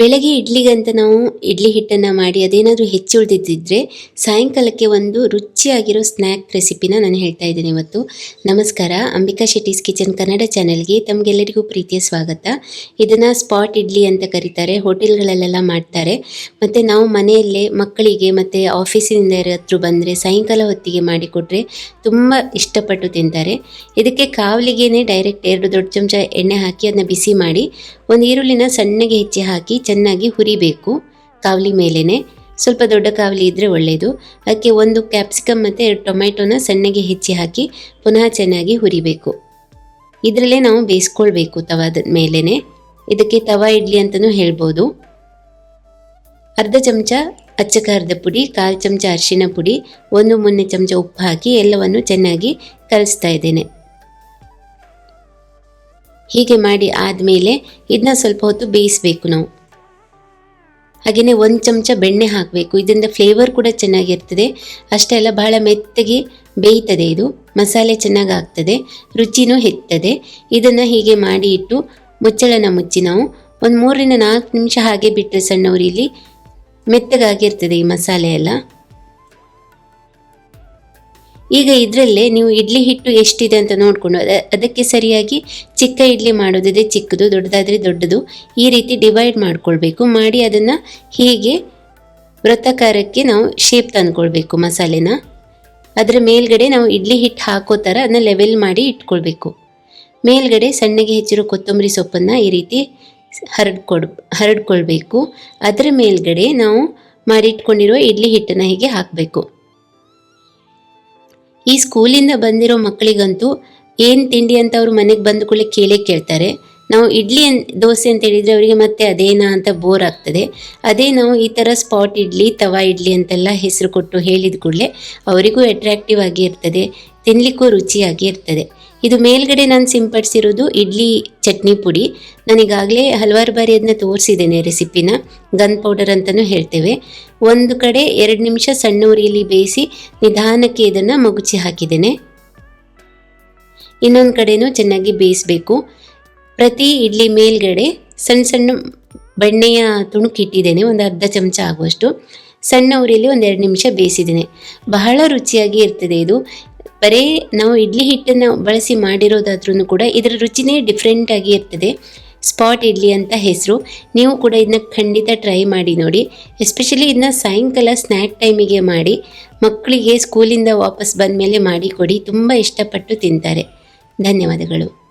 ಬೆಳಗ್ಗೆ ಇಡ್ಲಿಗಂತ ನಾವು ಇಡ್ಲಿ ಹಿಟ್ಟನ್ನು ಮಾಡಿ ಅದೇನಾದರೂ ಹೆಚ್ಚು ಉಳಿದಿದ್ದಿದ್ರೆ ಸಾಯಂಕಾಲಕ್ಕೆ ಒಂದು ರುಚಿಯಾಗಿರೋ ಸ್ನ್ಯಾಕ್ ರೆಸಿಪಿನ ನಾನು ಹೇಳ್ತಾ ಇದ್ದೇನೆ ಇವತ್ತು. ನಮಸ್ಕಾರ, ಅಂಬಿಕಾ ಶೆಟ್ಟೀಸ್ ಕಿಚನ್ ಕನ್ನಡ ಚಾನೆಲ್ಗೆ ತಮಗೆಲ್ಲರಿಗೂ ಪ್ರೀತಿಯ ಸ್ವಾಗತ. ಇದನ್ನು ಸ್ಪಾಟ್ ಇಡ್ಲಿ ಅಂತ ಕರೀತಾರೆ, ಹೋಟೆಲ್ಗಳಲ್ಲೆಲ್ಲ ಮಾಡ್ತಾರೆ. ಮತ್ತು ನಾವು ಮನೆಯಲ್ಲೇ ಮಕ್ಕಳಿಗೆ ಮತ್ತು ಆಫೀಸಿನಿಂದ ಯಾರಾದರೂ ಬಂದರೆ ಸಾಯಂಕಾಲ ಹೊತ್ತಿಗೆ ಮಾಡಿಕೊಟ್ರೆ ತುಂಬ ಇಷ್ಟಪಟ್ಟು ತಿಂತಾರೆ. ಇದಕ್ಕೆ ಕಾವಲಿಗೆನೇ ಡೈರೆಕ್ಟ್ ಎರಡು ದೊಡ್ಡ ಚಮಚ ಎಣ್ಣೆ ಹಾಕಿ ಅದನ್ನ ಬಿಸಿ ಮಾಡಿ, ಒಂದು ಈರುಳ್ಳಿನ ಸಣ್ಣಗೆ ಹೆಚ್ಚಿ ಹಾಕಿ ಚೆನ್ನಾಗಿ ಹುರಿಬೇಕು. ಕಾವಲಿ ಮೇಲೇ ಸ್ವಲ್ಪ ದೊಡ್ಡ ಕಾವಲಿ ಇದ್ದರೆ ಒಳ್ಳೆಯದು ಅದಕ್ಕೆ ಒಂದು ಕ್ಯಾಪ್ಸಿಕಮ್ ಮತ್ತು ಟೊಮೆಟೊನ ಸಣ್ಣಗೆ ಹೆಚ್ಚಿ ಹಾಕಿ ಪುನಃ ಚೆನ್ನಾಗಿ ಹುರಿಬೇಕು. ಇದರಲ್ಲೇ ನಾವು ಬೇಯಿಸ್ಕೊಳ್ಬೇಕು ತವಾದ ಮೇಲೇ ಇದಕ್ಕೆ ತವಾ ಇಡ್ಲಿ ಅಂತಲೂ ಹೇಳ್ಬೋದು. ಅರ್ಧ ಚಮಚ ಅಚ್ಚಕಾರದ ಪುಡಿ, ಕಾಲು ಚಮಚ ಅರಿಶಿನ ಪುಡಿ, ಒಂದು ಮುನ್ನೆ ಚಮಚ ಉಪ್ಪು ಹಾಕಿ ಎಲ್ಲವನ್ನು ಚೆನ್ನಾಗಿ ಕಲಿಸ್ತಾ ಇದ್ದೇನೆ. ಹೀಗೆ ಮಾಡಿ ಆದಮೇಲೆ ಇದನ್ನ ಸ್ವಲ್ಪ ಹೊತ್ತು ಬೇಯಿಸಬೇಕು ನಾವು. ಹಾಗೆಯೇ ಒಂದು ಚಮಚ ಬೆಣ್ಣೆ ಹಾಕಬೇಕು. ಇದರಿಂದ ಫ್ಲೇವರ್ ಕೂಡ ಚೆನ್ನಾಗಿರ್ತದೆ. ಅಷ್ಟೇ ಅಲ್ಲ, ಬಹಳ ಮೆತ್ತಗೆ ಬೇಯ್ತದೆ ಇದು. ಮಸಾಲೆ ಚೆನ್ನಾಗಿ ಆಗ್ತದೆ. ರುಚಿನೂ ಹೆಚ್ಚುತ್ತದೆ ಇದನ್ನು ಹೀಗೆ ಮಾಡಿ ಇಟ್ಟು ಮುಚ್ಚಳನ ಮುಚ್ಚಿ ನಾವು ಒಂದು ಮೂರರಿಂದ ನಾಲ್ಕು ನಿಮಿಷ ಹಾಗೆ ಬಿಟ್ಟರೆ ಸಣ್ಣ ಉರಿಲಿ ಮೆತ್ತಗಾಗಿರ್ತದೆ ಈ ಮಸಾಲೆ ಎಲ್ಲ. ಈಗ ಇದರಲ್ಲೇ ನೀವು ಇಡ್ಲಿ ಹಿಟ್ಟು ಎಷ್ಟಿದೆ ಅಂತ ನೋಡಿಕೊಂಡು ಅದ ಅದಕ್ಕೆ ಸರಿಯಾಗಿ ಚಿಕ್ಕ ಇಡ್ಲಿ ಮಾಡೋದಿದೆ ಚಿಕ್ಕದು, ದೊಡ್ಡದಾದರೆ ದೊಡ್ಡದು. ಈ ರೀತಿ ಡಿವೈಡ್ ಮಾಡ್ಕೊಳ್ಬೇಕು. ಮಾಡಿ ಅದನ್ನು ಹೀಗೆ ವೃತ್ತಾಕಾರಕ್ಕೆ ನಾವು ಶೇಪ್ ತಂದ್ಕೊಳ್ಬೇಕು ಮಸಾಲೆನ. ಅದರ ಮೇಲ್ಗಡೆ ನಾವು ಇಡ್ಲಿ ಹಿಟ್ಟು ಹಾಕೋ ಥರ ಅದನ್ನ ಲೆವೆಲ್ ಮಾಡಿ ಇಟ್ಕೊಳ್ಬೇಕು. ಮೇಲ್ಗಡೆ ಸಣ್ಣಗೆ ಹೆಚ್ಚಿರೋ ಕೊತ್ತಂಬರಿ ಸೊಪ್ಪನ್ನು ಈ ರೀತಿ ಹರಡ್ಕೊಡ್ ಹರಡ್ಕೊಳ್ಬೇಕು. ಅದರ ಮೇಲ್ಗಡೆ ನಾವು ಮಾಡಿಟ್ಕೊಂಡಿರುವ ಇಡ್ಲಿ ಹಿಟ್ಟನ್ನು ಹೀಗೆ ಹಾಕಬೇಕು. ಈ ಸ್ಕೂಲಿಂದ ಬಂದಿರೋ ಮಕ್ಕಳಿಗಂತೂ ಏನು ತಿಂಡಿ ಅಂತ ಅವರು ಮನೆಗೆ ಬಂದ ಕೂಡಲೇ ಕೇಳೇ ಕೇಳ್ತಾರೆ. ನಾವು ಇಡ್ಲಿ ದೋಸೆ ಅಂತ ಹೇಳಿದರೆ ಅವರಿಗೆ ಮತ್ತೆ ಅದೇನಾ ಅಂತ ಬೋರ್ ಆಗ್ತದೆ. ಅದೇ ನಾವು ಈ ಥರ ಸ್ಪಾಟ್ ಇಡ್ಲಿ, ತವಾ ಇಡ್ಲಿ ಅಂತೆಲ್ಲ ಹೆಸರು ಕೊಟ್ಟು ಹೇಳಿದ ಕೂಡಲೇ ಅವರಿಗೂ ಅಟ್ರಾಕ್ಟಿವ್ ಆಗಿ ಇರ್ತದೆ ತಿನ್ನಲಿಕ್ಕೂ ರುಚಿಯಾಗಿ ಇರ್ತದೆ. ಇದು ಮೇಲ್ಗಡೆ ನಾನು ಸಿಂಪಡಿಸಿರೋದು ಇಡ್ಲಿ ಚಟ್ನಿ ಪುಡಿ. ನನಗಾಗಲೇ ಹಲವಾರು ಬಾರಿ ಅದನ್ನ ತೋರಿಸಿದ್ದೇನೆ ರೆಸಿಪಿನ ಗನ್ ಪೌಡರ್ ಅಂತಲೂ ಹೇಳ್ತೇವೆ. ಒಂದು ಕಡೆ ಎರಡು ನಿಮಿಷ ಸಣ್ಣ ಉರಿಯಲ್ಲಿ ಬೇಯಿಸಿ ನಿಧಾನಕ್ಕೆ ಇದನ್ನು ಮಗುಚಿ ಹಾಕಿದ್ದೇನೆ. ಇನ್ನೊಂದು ಕಡೆನೂ ಚೆನ್ನಾಗಿ ಬೇಯಿಸಬೇಕು. ಪ್ರತಿ ಇಡ್ಲಿ ಮೇಲ್ಗಡೆ ಸಣ್ಣ ಸಣ್ಣ ಬೆಣ್ಣೆಯ ತುಣುಕು ಇಟ್ಟಿದ್ದೇನೆ ಒಂದು ಅರ್ಧ ಚಮಚ ಆಗುವಷ್ಟು. ಸಣ್ಣ ಉರಿಯಲ್ಲಿ ಒಂದೆರಡು ನಿಮಿಷ ಬೇಯಿಸಿದ್ದೇನೆ. ಬಹಳ ರುಚಿಯಾಗಿ ಇರ್ತದೆ ಇದು. ಬರೀ ನಾವು ಇಡ್ಲಿ ಹಿಟ್ಟನ್ನು ಬಳಸಿ ಮಾಡಿರೋದಾದ್ರೂ ಕೂಡ ಇದರ ರುಚಿನೇ ಡಿಫ್ರೆಂಟ್ ಆಗಿ ಇರ್ತದೆ. ಸ್ಪಾಟ್ ಇಡ್ಲಿ ಅಂತ ಹೆಸರು. ನೀವು ಕೂಡ ಇದನ್ನ ಖಂಡಿತ ಟ್ರೈ ಮಾಡಿ ನೋಡಿ. ಎಸ್ಪೆಷಲಿ ಇದನ್ನ ಸಾಯಂಕಾಲ ಸ್ನ್ಯಾಕ್ ಟೈಮಿಗೆ ಮಾಡಿ, ಮಕ್ಕಳಿಗೆ ಸ್ಕೂಲಿಂದ ವಾಪಸ್ ಬಂದ ಮೇಲೆ ಮಾಡಿಕೊಡಿ ತುಂಬ ಇಷ್ಟಪಟ್ಟು ತಿಂತಾರೆ. ಧನ್ಯವಾದಗಳು.